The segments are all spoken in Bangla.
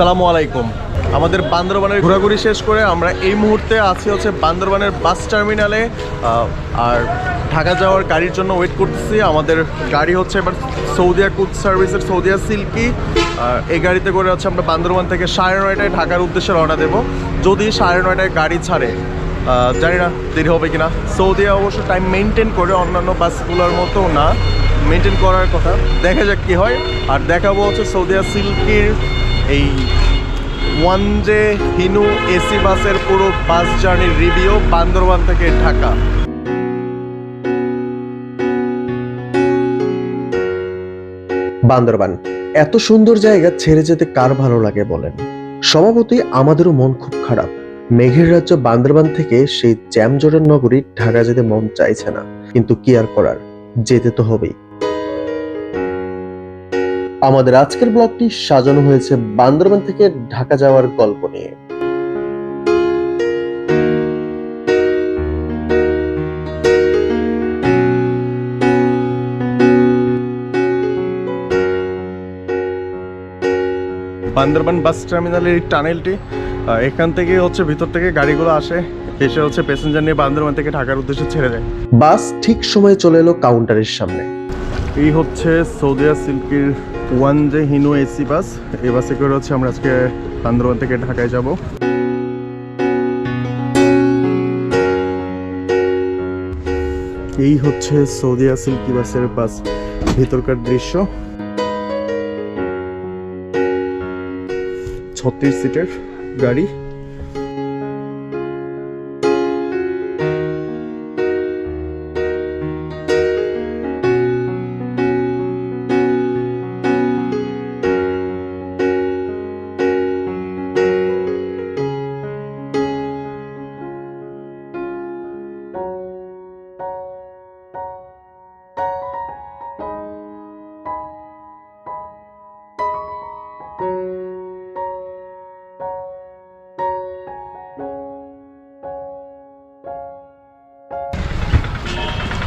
আসসালামু আলাইকুম। আমাদের বান্দরবানের ঘোরাঘুরি শেষ করে আমরা এই মুহূর্তে আছি হচ্ছে বান্দরবানের বাস টার্মিনালে আর ঢাকা যাওয়ার গাড়ির জন্য ওয়েট করতেছি। আমাদের গাড়ি হচ্ছে এবার সৌদিয়া কুচ সার্ভিসের সৌদিয়া সিল্কি। আর এই গাড়িতে করে হচ্ছে আমরা বান্দরবান থেকে সাড়ে নয়টায় ঢাকার উদ্দেশ্যে রওনা দেব। যদি সাড়ে নয়টায় গাড়ি ছাড়ে জানি না দেরি হবে কিনা। সৌদিয়া অবশ্য টাইম মেনটেন করে অন্যান্য বাসগুলোর মতো না। মেনটেন করার কথা। দেখা যাক কি হয়। আর দেখাবো হচ্ছে সৌদিয়া সিল্কির এই ওয়ান জে হিনু এসি বাসের পুরো বাস জার্নির রিভিউ বান্দরবান থেকে ঢাকা। বান্দরবান, এত সুন্দর জায়গা ছেড়ে যেতে কার ভালো লাগে বলেন? স্বভাবতই আমাদেরও মন খুব খারাপ। মেঘের রাজ্য বান্দরবান থেকে সেই জ্যামজটের নগরী ঢাকা যেতে মন চাইছে না। কিন্তু কি আর করার? যেতে তো হবেই। আমাদের আজকের ব্লগটি সাজানো হয়েছে বান্দরবান থেকে ঢাকা যাওয়ার গল্প নিয়ে। বান্দরবান বাস টার্মিনালের এই টানেলটি এখান থেকে হচ্ছে ভিতর থেকে গাড়িগুলো আসে এসে হচ্ছে প্যাসেঞ্জার নিয়ে বান্দরবান থেকে ঢাকার উদ্দেশ্যে ছেড়ে দেয়। বাস ঠিক সময়ে চলে এলো কাউন্টারের সামনে। এই হচ্ছে Saudia সিল্কির one J Hino AC bus এই বাসে করে হচ্ছে আমরা আজকে বান্দরবান থেকে ঢাকায় যাব। এই হচ্ছে সৌদিয়া সিল্কি বাসের বাস ভিতরকার দৃশ্য। ছত্রিশ সিটের গাড়ি।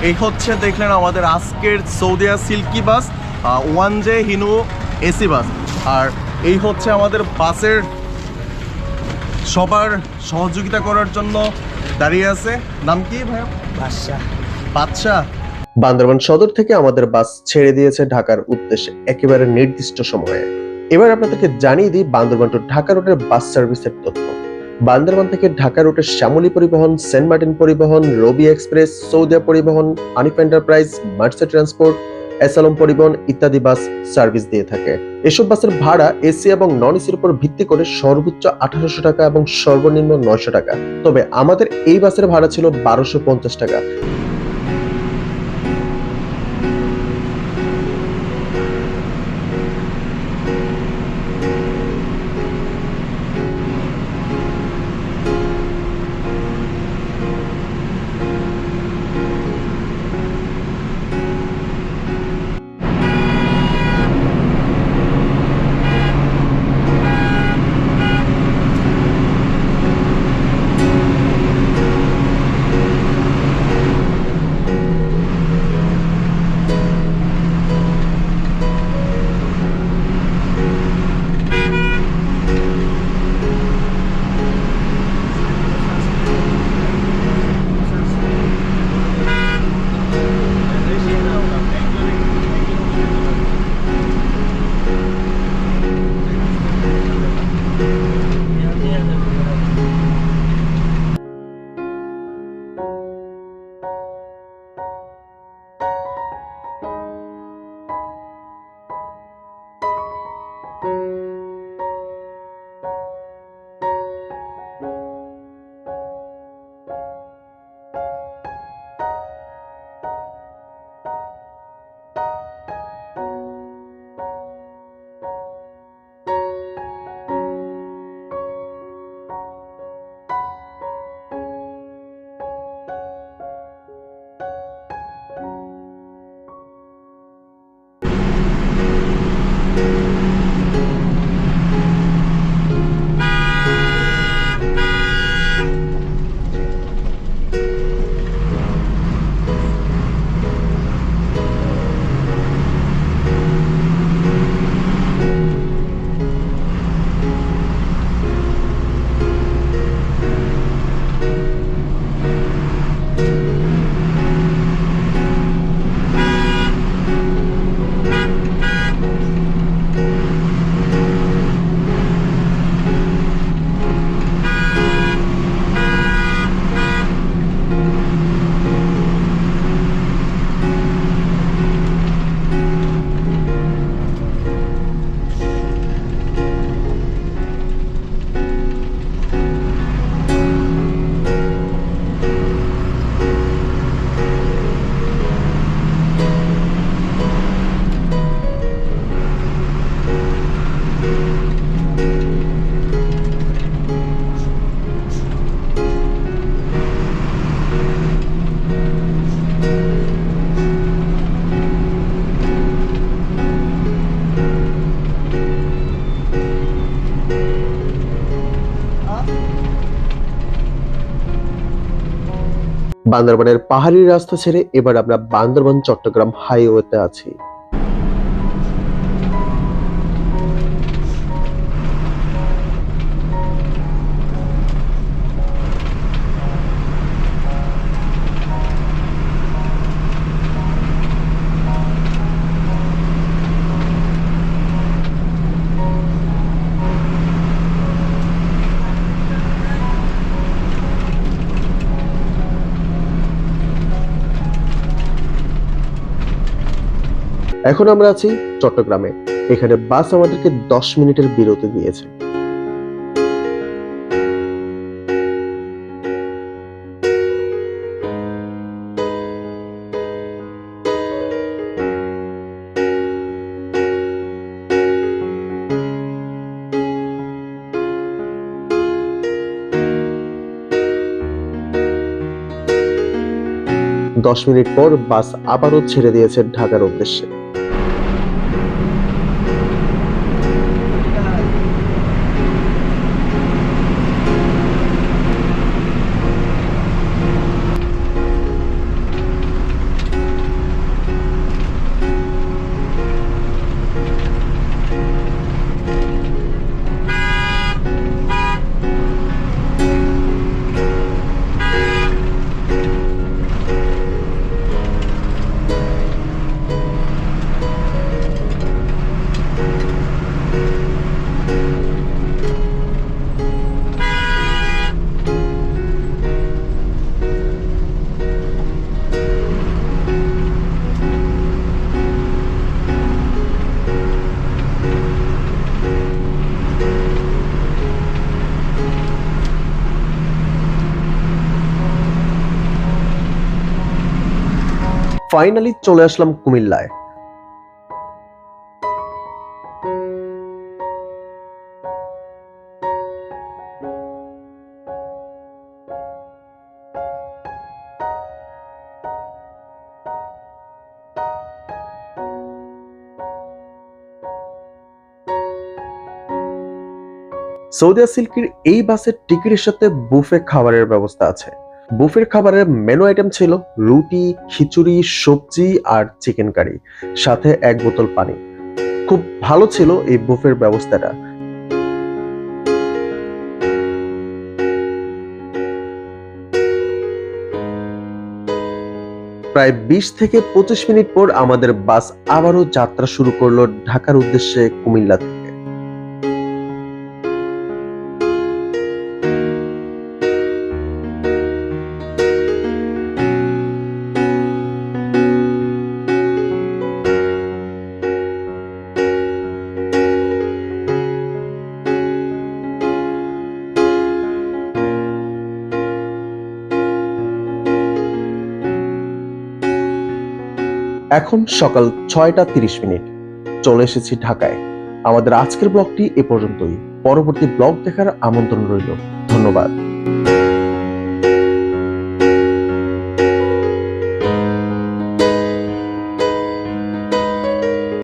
এই হচ্ছে দেখলেন আমাদের আজকের Saudia Silky bus one J Hino AC bus. আর এই হচ্ছে আমাদের বাসের সবার সহযোগিতা করার জন্য দাঁড়িয়ে আছে। নাম কি ভাইয়া? বাদশা বাদশাহ। বান্দরবান সদর থেকে আমাদের বাস ছেড়ে দিয়েছে ঢাকার উদ্দেশ্যে একেবারে নির্দিষ্ট সময়ে। এবার আপনাদেরকে জানিয়ে দিই বান্দরবান টু ঢাকা রুটের বাস সার্ভিসের তথ্য। বান্দরবান থেকে ঢাকা রুটে শ্যামলী পরিবহন, সেন্ট মার্টিন পরিবহন, রবি এক্সপ্রেস, সৌদিয়া পরিবহন আনিফ এন্টারপ্রাইজ মার্সা ট্রান্সপোর্ট, এসালম পরিবহন ইত্যাদি বাস সার্ভিস দিয়ে থাকে। এসব বাসের ভাড়া এসি এবং নন এসির উপর ভিত্তি করে সর্বোচ্চ আঠারোশো টাকা এবং সর্বনিম্ন নয়শো টাকা। তবে আমাদের এই বাসের ভাড়া ছিল বারোশো পঞ্চাশ টাকা। বান্দরবানের পাহাড়ি রাস্তা ছেড়ে এবার আমরা বান্দরবান চট্টগ্রাম হাইওয়েতে আছি। এখন আমরা আছি চট্টগ্রামে। এখানে বাস আমাদেরকে দশ মিনিটের বিরতি দিয়েছে। দশ মিনিট পর বাস আবারও ছেড়ে দিয়েছে ঢাকার উদ্দেশ্যে। ফাইনালি চলে আসলাম কুমিল্লায়। সৌদিয়া সিল্কের এই বাসের টিকিটের সাথে বুফে খাবারের ব্যবস্থা আছে। বুফের খাবারের মেনু আইটেম ছিল রুটি, খিচুড়ি, সবজি আর চিকেন কারি সাথে এক বোতল পানি। খুব ভালো ছিল এই বুফের ব্যবস্থাটা। প্রায় বিশ থেকে পঁচিশ মিনিট পর আমাদের বাস আবারও যাত্রা শুরু করল ঢাকার উদ্দেশ্যে কুমিল্লা এখন সকাল ছয়টা তিরিশ মিনিট। চলে এসেছি ঢাকায়। আমাদের আজকের ব্লগটি এ পর্যন্তই। পরবর্তী ব্লগ দেখার আমন্ত্রণ রইল। ধন্যবাদ।